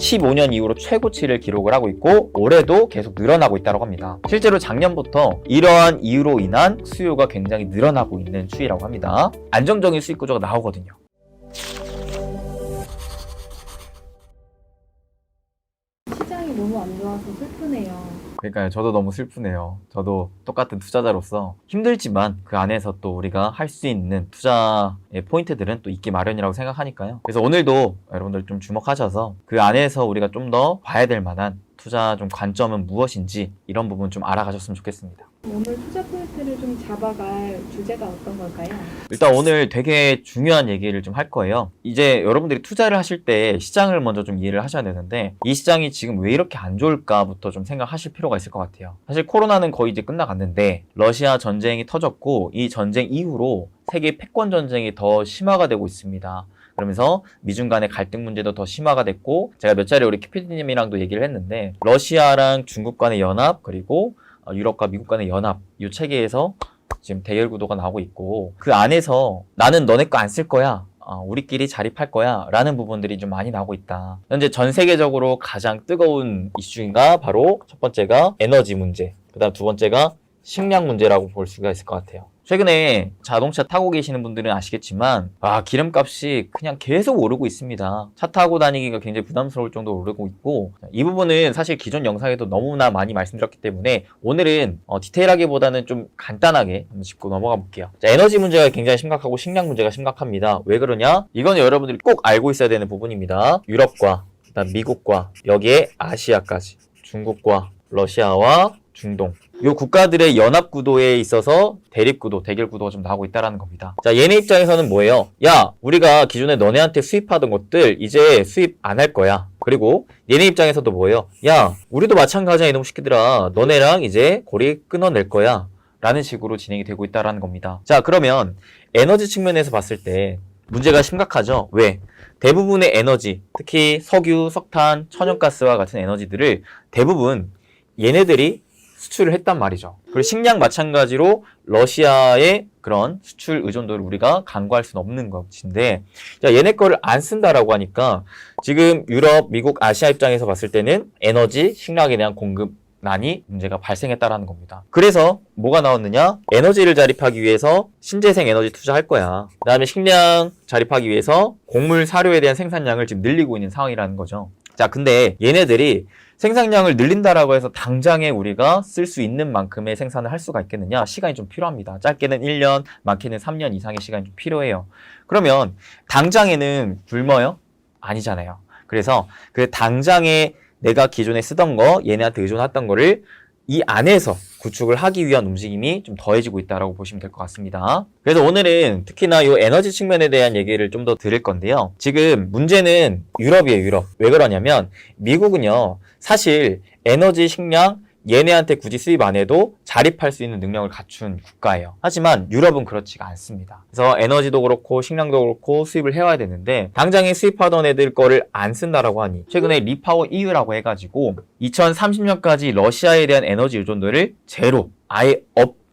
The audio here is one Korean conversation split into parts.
15년 이후로 최고치를 기록을 하고 있고 올해도 계속 늘어나고 있다고 합니다. 실제로 작년부터 이러한 이유로 인한 수요가 굉장히 늘어나고 있는 추이라고 합니다. 안정적인 수익 구조가 나오거든요. 시장이 너무 안 좋아서 슬프네요. 그러니까요. 저도 너무 슬프네요. 저도 똑같은 투자자로서 힘들지만 그 안에서 또 우리가 할 수 있는 투자의 포인트들은 또 있기 마련이라고 생각하니까요. 그래서 오늘도 여러분들 좀 주목하셔서 그 안에서 우리가 좀 더 봐야 될 만한 투자 좀 관점은 무엇인지 이런 부분 좀 알아가셨으면 좋겠습니다. 오늘 투자 포인트를 좀 잡아갈 주제가 어떤 걸까요? 일단 오늘 되게 중요한 얘기를 좀 할 거예요. 이제 여러분들이 투자를 하실 때 시장을 먼저 좀 이해를 하셔야 되는데 이 시장이 지금 왜 이렇게 안 좋을까부터 좀 생각하실 필요가 있을 것 같아요. 사실 코로나는 거의 이제 끝나갔는데 러시아 전쟁이 터졌고 이 전쟁 이후로 세계 패권 전쟁이 더 심화가 되고 있습니다. 그러면서 미중 간의 갈등 문제도 더 심화가 됐고 제가 몇 차례 우리 키피디님이랑도 얘기를 했는데 러시아랑 중국 간의 연합 그리고 어, 유럽과 미국 간의 연합 이 체계에서 지금 대결 구도가 나오고 있고 그 안에서 나는 너네 거 안 쓸 거야. 어, 우리끼리 자립할 거야 라는 부분들이 좀 많이 나오고 있다. 현재 전 세계적으로 가장 뜨거운 이슈가 바로 첫 번째가 에너지 문제, 그 다음 두 번째가 식량 문제라고 볼 수가 있을 것 같아요. 최근에 자동차 타고 계시는 분들은 아시겠지만 아 기름값이 그냥 계속 오르고 있습니다. 차 타고 다니기가 굉장히 부담스러울 정도로 오르고 있고 이 부분은 사실 기존 영상에도 너무나 많이 말씀드렸기 때문에 오늘은 어, 디테일하기보다는 좀 간단하게 한번 짚고 넘어가 볼게요. 자, 에너지 문제가 굉장히 심각하고 식량 문제가 심각합니다. 왜 그러냐? 이건 여러분들이 꼭 알고 있어야 되는 부분입니다. 유럽과 그다음 미국과 여기에 아시아까지 중국과 러시아와 중동 이 국가들의 연합 구도에 있어서 대립 구도, 대결 구도가 좀 나오고 있다라는 겁니다. 자, 얘네 입장에서는 뭐예요? 야, 우리가 기존에 너네한테 수입하던 것들 이제 수입 안 할 거야. 그리고 얘네 입장에서도 뭐예요? 야, 우리도 마찬가지야 이놈 새끼들아. 너네랑 이제 고리 끊어낼 거야. 라는 식으로 진행이 되고 있다라는 겁니다. 자, 그러면 에너지 측면에서 봤을 때 문제가 심각하죠. 왜? 대부분의 에너지, 특히 석유, 석탄, 천연가스와 같은 에너지들을 대부분 얘네들이 수출을 했단 말이죠. 그리고 식량 마찬가지로 러시아의 그런 수출 의존도를 우리가 간과할 수는 없는 것인데, 자, 얘네 거를 안 쓴다라고 하니까 지금 유럽, 미국, 아시아 입장에서 봤을 때는 에너지, 식량에 대한 공급 난이 문제가 발생했다라는 겁니다. 그래서 뭐가 나왔느냐? 에너지를 자립하기 위해서 신재생 에너지 투자할 거야. 그다음에 식량 자립하기 위해서 곡물 사료에 대한 생산량을 지금 늘리고 있는 상황이라는 거죠. 자, 근데 얘네들이 생산량을 늘린다라고 해서 당장에 우리가 쓸 수 있는 만큼의 생산을 할 수가 있겠느냐? 시간이 좀 필요합니다. 짧게는 1년, 많게는 3년 이상의 시간이 좀 필요해요. 그러면 당장에는 굶어요? 아니잖아요. 그래서 그 당장에 내가 기존에 쓰던 거, 얘네한테 의존했던 거를 이 안에서 구축을 하기 위한 움직임이 좀 더해지고 있다라고 보시면 될 것 같습니다. 그래서 오늘은 특히나 이 에너지 측면에 대한 얘기를 좀 더 드릴 건데요. 지금 문제는 유럽이에요, 유럽. 왜 그러냐면 미국은요, 사실 에너지 식량 얘네한테 굳이 수입 안 해도 자립할 수 있는 능력을 갖춘 국가예요. 하지만 유럽은 그렇지가 않습니다. 그래서 에너지도 그렇고 식량도 그렇고 수입을 해와야 되는데 당장에 수입하던 애들 거를 안 쓴다라고 하니 최근에 리파워 EU라고 해가지고 2030년까지 러시아에 대한 에너지 의존도를 제로 아예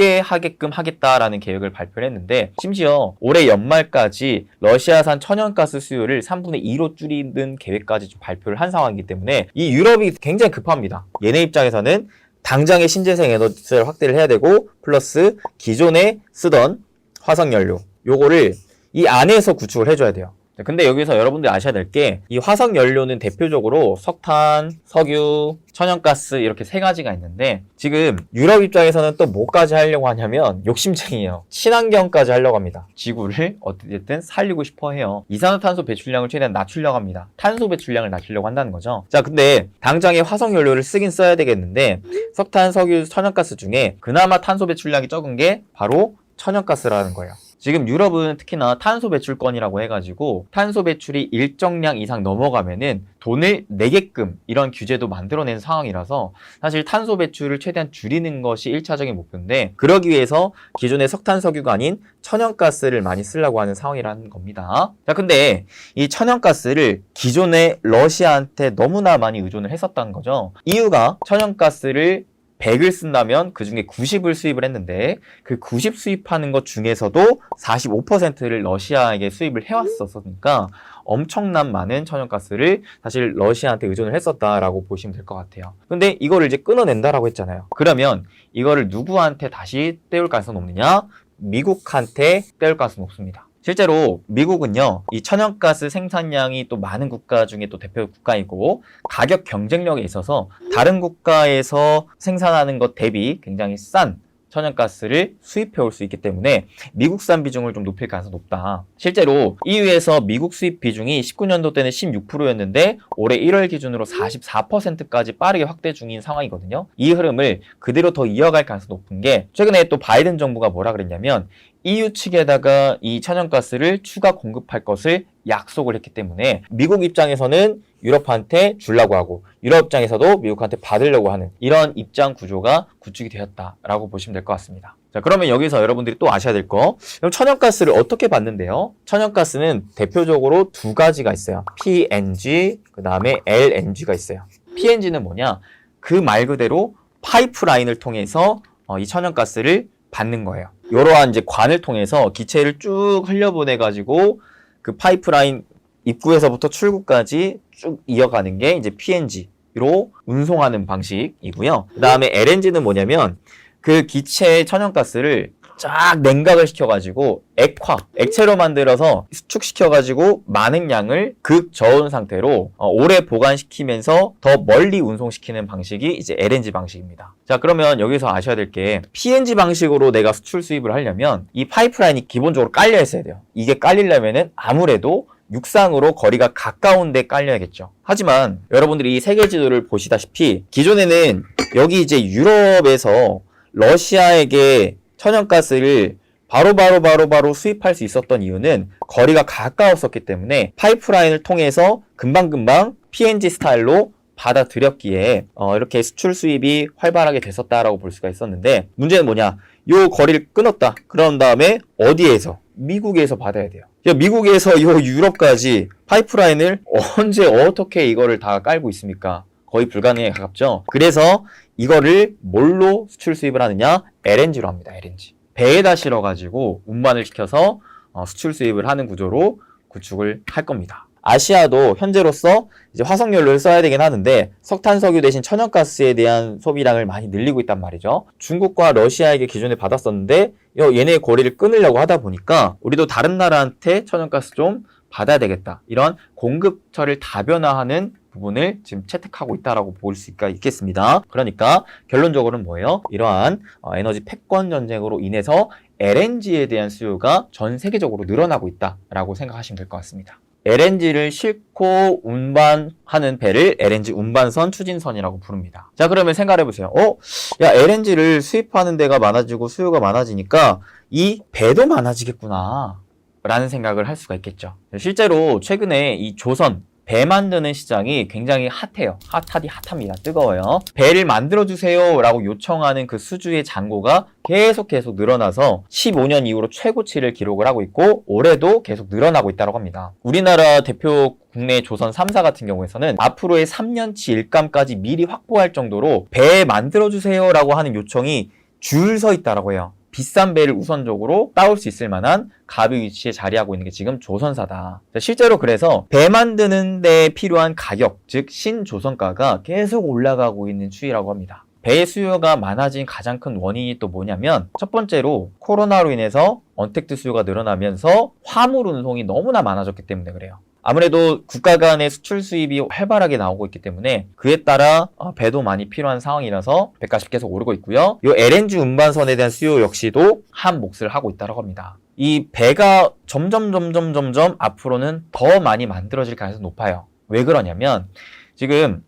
없게 하게끔 하겠다라는 계획을 발표를 했는데 심지어 올해 연말까지 러시아산 천연가스 수요를 3분의 2로 줄이는 계획까지 좀 발표를 한 상황이기 때문에 이 유럽이 굉장히 급합니다. 얘네 입장에서는 당장의 신재생 에너지를 확대를 해야 되고 플러스 기존에 쓰던 화석연료 요거를 이 안에서 구축을 해줘야 돼요. 근데 여기서 여러분들이 아셔야 될 게 이 화석 연료는 대표적으로 석탄, 석유, 천연가스 이렇게 세 가지가 있는데 지금 유럽 입장에서는 또 뭐까지 하려고 하냐면 욕심쟁이에요. 친환경까지 하려고 합니다. 지구를 어떻게든 살리고 싶어 해요. 이산화탄소 배출량을 최대한 낮추려고 합니다. 탄소 배출량을 낮추려고 한다는 거죠. 자, 근데 당장에 화석 연료를 쓰긴 써야 되겠는데 석탄, 석유, 천연가스 중에 그나마 탄소 배출량이 적은 게 바로 천연가스라는 거예요. 지금 유럽은 특히나 탄소 배출권이라고 해가지고 탄소 배출이 일정량 이상 넘어가면은 돈을 내게끔 이런 규제도 만들어낸 상황이라서 사실 탄소 배출을 최대한 줄이는 것이 1차적인 목표인데 그러기 위해서 기존의 석탄 석유가 아닌 천연가스를 많이 쓰려고 하는 상황이라는 겁니다. 자, 근데 이 천연가스를 기존의 러시아한테 너무나 많이 의존을 했었다는 거죠. 이유가 천연가스를 100을 쓴다면 그 중에 90을 수입을 했는데 그 90 수입하는 것 중에서도 45%를 러시아에게 수입을 해왔었으니까 엄청난 많은 천연가스를 사실 러시아한테 의존을 했었다라고 보시면 될 것 같아요. 근데 이거를 이제 끊어낸다라고 했잖아요. 그러면 이거를 누구한테 다시 떼올 가능성이 높느냐? 미국한테 떼올 가능성이 높습니다. 실제로 미국은요, 이 천연가스 생산량이 또 많은 국가 중에 또 대표 국가이고, 가격 경쟁력에 있어서 다른 국가에서 생산하는 것 대비 굉장히 싼 천연가스를 수입해 올 수 있기 때문에 미국산 비중을 좀 높일 가능성이 높다. 실제로 EU에서 미국 수입 비중이 19년도 때는 16%였는데 올해 1월 기준으로 44%까지 빠르게 확대 중인 상황이거든요. 이 흐름을 그대로 더 이어갈 가능성이 높은 게 최근에 또 바이든 정부가 뭐라 그랬냐면 EU 측에다가 이 천연가스를 추가 공급할 것을 약속을 했기 때문에 미국 입장에서는 유럽한테 주려고 하고 유럽 입장에서도 미국한테 받으려고 하는 이런 입장 구조가 구축이 되었다라고 보시면 될 것 같습니다. 자, 그러면 여기서 여러분들이 또 아셔야 될 거. 그럼 천연가스를 어떻게 받는데요? 천연가스는 대표적으로 두 가지가 있어요. PNG, 그 다음에 LNG가 있어요. PNG는 뭐냐? 그 말 그대로 파이프라인을 통해서 어, 이 천연가스를 받는 거예요. 이러한 이제 관을 통해서 기체를 쭉 흘려보내 가지고 그 파이프라인 입구에서부터 출구까지 쭉 이어가는 게 이제 PNG로 운송하는 방식이고요. 그 다음에 LNG는 뭐냐면 그 기체의 천연가스를 쫙 냉각을 시켜가지고 액화, 액체로 만들어서 수축시켜가지고 많은 양을 극 저온 상태로 어, 오래 보관시키면서 더 멀리 운송시키는 방식이 이제 LNG 방식입니다. 자, 그러면 여기서 아셔야 될 게 PNG 방식으로 내가 수출 수입을 하려면 이 파이프라인이 기본적으로 깔려 있어야 돼요. 이게 깔리려면은 아무래도 육상으로 거리가 가까운 데 깔려야겠죠. 하지만 여러분들이 이 세계 지도를 보시다시피 기존에는 여기 이제 유럽에서 러시아에게 천연가스를 바로 바로 바로 바로 수입할 수 있었던 이유는 거리가 가까웠었기 때문에 파이프라인을 통해서 금방금방 PNG 스타일로 받아들였기에 어, 이렇게 수출 수입이 활발하게 됐었다라고 볼 수가 있었는데 문제는 뭐냐? 요 거리를 끊었다. 그런 다음에 어디에서? 미국에서 받아야 돼요. 야, 미국에서 요 유럽까지 파이프라인을 언제 어떻게 이거를 다 깔고 있습니까 거의 불가능에 가깝죠 그래서 이거를 뭘로 수출 수입을 하느냐 LNG로 합니다 LNG 배에다 실어 가지고 운반을 시켜서 어, 수출 수입을 하는 구조로 구축을 할 겁니다. 아시아도 현재로서 이제 화석연료를 써야 되긴 하는데 석탄 석유 대신 천연가스에 대한 소비량을 많이 늘리고 있단 말이죠. 중국과 러시아에게 기존에 받았었는데 요 얘네의 거리를 끊으려고 하다 보니까 우리도 다른 나라한테 천연가스 좀 받아야 되겠다. 이런 공급처를 다변화하는 부분을 지금 채택하고 있다라고 볼 수가 있겠습니다. 그러니까 결론적으로는 뭐예요? 이러한 어, 에너지 패권 전쟁으로 인해서 LNG에 대한 수요가 전 세계적으로 늘어나고 있다라고 생각하시면 될 것 같습니다. LNG를 싣고 운반하는 배를 LNG 운반선 추진선이라고 부릅니다. 자, 그러면 생각해 보세요. 어? 야, LNG를 수입하는 데가 많아지고 수요가 많아지니까 이 배도 많아지겠구나. 라는 생각을 할 수가 있겠죠. 실제로 최근에 이 조선 배 만드는 시장이 굉장히 핫해요. 핫하디 핫합니다. 뜨거워요. 배를 만들어주세요 라고 요청하는 그 수주의 잔고가 계속 계속 늘어나서 15년 이후로 최고치를 기록을 하고 있고 올해도 계속 늘어나고 있다고 합니다. 우리나라 대표 국내 조선 3사 같은 경우에서는 앞으로의 3년치 일감까지 미리 확보할 정도로 배 만들어주세요 라고 하는 요청이 줄 서 있다라고 해요. 비싼 배를 우선적으로 따올 수 있을 만한 가비 위치에 자리하고 있는 게 지금 조선사다. 실제로 그래서 배 만드는 데 필요한 가격, 즉 신조선가가 계속 올라가고 있는 추이라고 합니다. 배의 수요가 많아진 가장 큰 원인이 또 뭐냐면 첫 번째로 코로나로 인해서 언택트 수요가 늘어나면서 화물 운송이 너무나 많아졌기 때문에 그래요. 아무래도 국가 간의 수출 수입이 활발하게 나오고 있기 때문에 그에 따라 어, 배도 많이 필요한 상황이라서 배값이 계속 오르고 있고요. 이 LNG 운반선에 대한 수요 역시도 한 몫을 하고 있다고 합니다. 이 배가 점점 점점 점점 앞으로는 더 많이 만들어질 가능성이 높아요. 왜 그러냐면 지금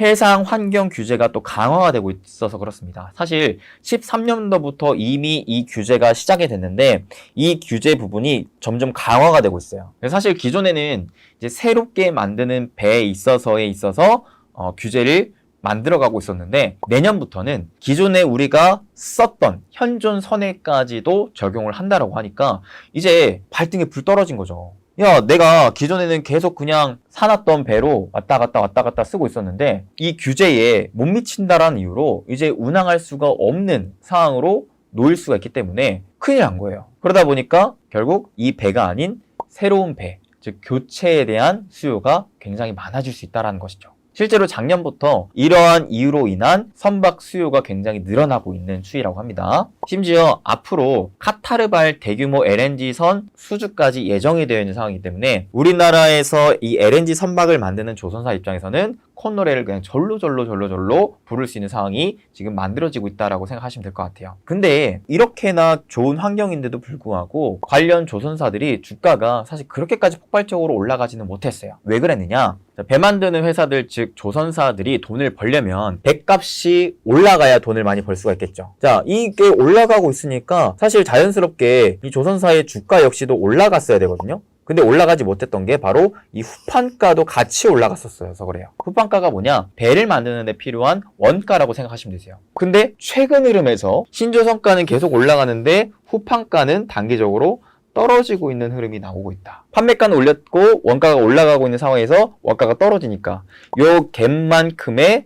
해상 환경 규제가 또 강화가 되고 있어서 그렇습니다. 사실 13년도부터 이미 이 규제가 시작이 됐는데 이 규제 부분이 점점 강화가 되고 있어요. 사실 기존에는 이제 새롭게 만드는 배에 있어서에 있어서 어, 규제를 만들어가고 있었는데 내년부터는 기존에 우리가 썼던 현존 선에까지도 적용을 한다라고 하니까 이제 발등에 불 떨어진 거죠. 야, 내가 기존에는 계속 그냥 사놨던 배로 왔다 갔다 왔다 갔다 쓰고 있었는데 이 규제에 못 미친다라는 이유로 이제 운항할 수가 없는 상황으로 놓일 수가 있기 때문에 큰일 난 거예요. 그러다 보니까 결국 이 배가 아닌 새로운 배, 즉 교체에 대한 수요가 굉장히 많아질 수 있다는 것이죠. 실제로 작년부터 이러한 이유로 인한 선박 수요가 굉장히 늘어나고 있는 추이라고 합니다. 심지어 앞으로 카타르발 대규모 LNG선 수주까지 예정이 되어 있는 상황이기 때문에 우리나라에서 이 LNG 선박을 만드는 조선사 입장에서는 콧노래를 그냥 절로 절로 절로 절로 부를 수 있는 상황이 지금 만들어지고 있다라고 생각하시면 될 것 같아요. 근데 이렇게나 좋은 환경인데도 불구하고 관련 조선사들이 주가가 사실 그렇게까지 폭발적으로 올라가지는 못했어요. 왜 그랬느냐? 자, 배 만드는 회사들 즉 조선사들이 돈을 벌려면 배값이 올라가야 돈을 많이 벌 수가 있겠죠. 자, 이게 올라가고 있으니까 사실 자연스럽게 이 조선사의 주가 역시도 올라갔어야 되거든요. 근데 올라가지 못했던 게 바로 이 후판가도 같이 올라갔었어요. 그래서 그래요. 후판가가 뭐냐? 배를 만드는 데 필요한 원가라고 생각하시면 되세요. 근데 최근 흐름에서 신조선가는 계속 올라가는데 후판가는 단기적으로 떨어지고 있는 흐름이 나오고 있다. 판매가는 올렸고 원가가 올라가고 있는 상황에서 원가가 떨어지니까 요 갭만큼의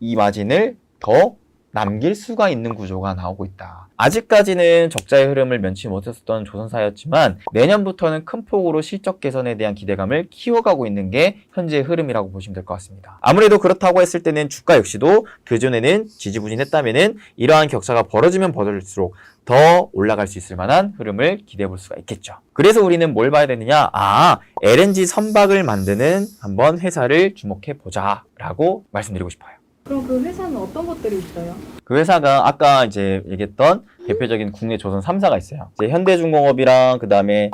이 마진을 더 남길 수가 있는 구조가 나오고 있다. 아직까지는 적자의 흐름을 면치 못했었던 조선사였지만 내년부터는 큰 폭으로 실적 개선에 대한 기대감을 키워가고 있는 게 현재의 흐름이라고 보시면 될 것 같습니다. 아무래도 그렇다고 했을 때는 주가 역시도 그전에는 지지부진했다면은 이러한 격차가 벌어지면 벌어질수록 더 올라갈 수 있을 만한 흐름을 기대해 볼 수가 있겠죠. 그래서 우리는 뭘 봐야 되느냐? 아, LNG 선박을 만드는 한번 회사를 주목해 보자라고 말씀드리고 싶어요. 그럼 그 회사는 어떤 것들이 있어요? 그 회사가 아까 이제 얘기했던 대표적인 국내 조선 3사가 있어요. 이제 현대중공업이랑 그 다음에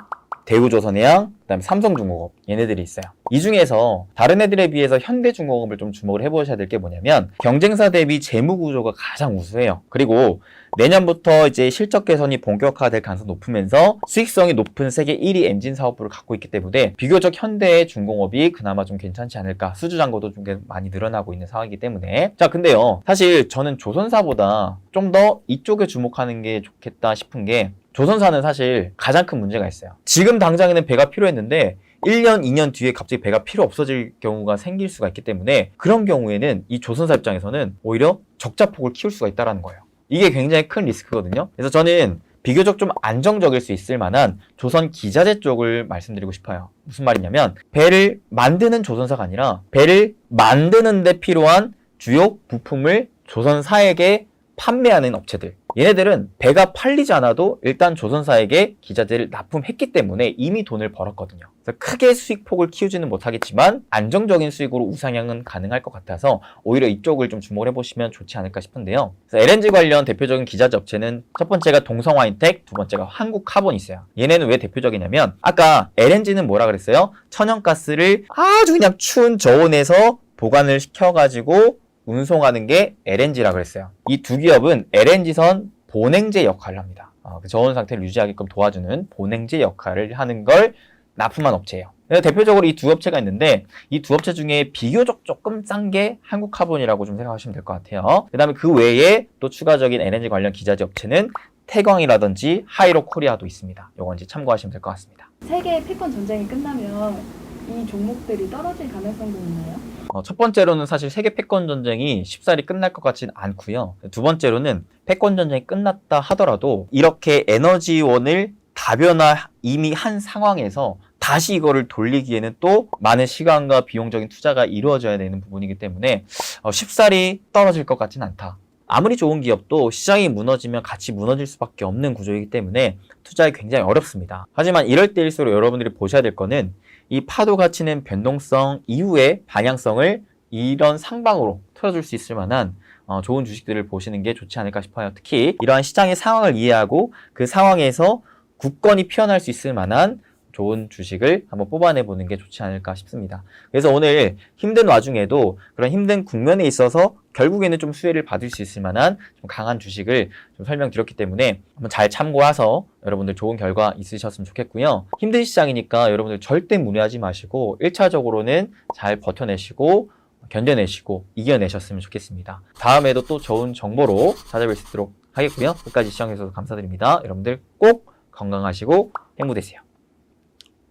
대우조선해양, 그다음에 삼성중공업 얘네들이 있어요. 이 중에서 다른 애들에 비해서 현대중공업을 좀 주목을 해보셔야 될 게 뭐냐면 경쟁사 대비 재무 구조가 가장 우수해요. 그리고 내년부터 이제 실적 개선이 본격화될 가능성이 높으면서 수익성이 높은 세계 1위 엔진 사업부를 갖고 있기 때문에 비교적 현대의 중공업이 그나마 좀 괜찮지 않을까 수주 잔고도 좀 많이 늘어나고 있는 상황이기 때문에 자 근데요 사실 저는 조선사보다 좀 더 이쪽에 주목하는 게 좋겠다 싶은 게 조선사는 사실 가장 큰 문제가 있어요 지금 당장에는 배가 필요했는데 1년, 2년 뒤에 갑자기 배가 필요 없어질 경우가 생길 수가 있기 때문에 그런 경우에는 이 조선사 입장에서는 오히려 적자폭을 키울 수가 있다는 거예요. 이게 굉장히 큰 리스크거든요. 그래서 저는 비교적 좀 안정적일 수 있을 만한 조선 기자재 쪽을 말씀드리고 싶어요. 무슨 말이냐면 배를 만드는 조선사가 아니라 배를 만드는 데 필요한 주요 부품을 조선사에게 판매하는 업체들. 얘네들은 배가 팔리지 않아도 일단 조선사에게 기자재를 납품했기 때문에 이미 돈을 벌었거든요. 크게 수익폭을 키우지는 못하겠지만 안정적인 수익으로 우상향은 가능할 것 같아서 오히려 이쪽을 좀 주목을 해보시면 좋지 않을까 싶은데요. LNG 관련 대표적인 기자재 업체는 첫 번째가 동성와인텍, 두 번째가 한국카본이 있어요. 얘네는 왜 대표적이냐면 아까 LNG는 뭐라 그랬어요? 천연가스를 아주 그냥 추운 저온에서 보관을 시켜가지고 운송하는 게 LNG라 그랬어요. 이 두 기업은 LNG선 보냉제 역할을 합니다. 어, 그 저온 상태를 유지하게끔 도와주는 보냉제 역할을 하는 걸 납품한 업체예요. 대표적으로 이 두 업체가 있는데 이 두 업체 중에 비교적 조금 싼 게 한국카본이라고 좀 생각하시면 될 것 같아요. 그다음에 그 외에 또 추가적인 LNG 관련 기자재 업체는 태광이라든지 하이로 코리아도 있습니다. 요건 이제 참고하시면 될 것 같습니다. 세계 패권 전쟁이 끝나면 이 종목들이 떨어질 가능성도 있나요? 어, 첫 번째로는 사실 세계 패권 전쟁이 쉽사리 끝날 것 같지는 않고요. 두 번째로는 패권 전쟁이 끝났다 하더라도 이렇게 에너지원을 다변화 이미 한 상황에서 다시 이거를 돌리기에는 또 많은 시간과 비용적인 투자가 이루어져야 되는 부분이기 때문에 어, 쉽사리 떨어질 것 같지는 않다. 아무리 좋은 기업도 시장이 무너지면 같이 무너질 수밖에 없는 구조이기 때문에 투자하기 굉장히 어렵습니다. 하지만 이럴 때일수록 여러분들이 보셔야 될 거는 이 파도 가 치는 변동성 이후의 방향성을 이런 상방으로 틀어줄 수 있을 만한 어, 좋은 주식들을 보시는 게 좋지 않을까 싶어요. 특히 이러한 시장의 상황을 이해하고 그 상황에서 굳건히 피어날 수 있을 만한 좋은 주식을 한번 뽑아내 보는 게 좋지 않을까 싶습니다. 그래서 오늘 힘든 와중에도 그런 힘든 국면에 있어서 결국에는 좀 수혜를 받을 수 있을 만한 좀 강한 주식을 좀 설명드렸기 때문에 한번 잘 참고해서 여러분들 좋은 결과 있으셨으면 좋겠고요. 힘든 시장이니까 여러분들 절대 무리하지 마시고 1차적으로는 잘 버텨내시고 견뎌내시고 이겨내셨으면 좋겠습니다. 다음에도 또 좋은 정보로 찾아뵐 수 있도록 하겠고요. 끝까지 시청해주셔서 감사드립니다. 여러분들 꼭 건강하시고 행복되세요.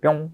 뿅!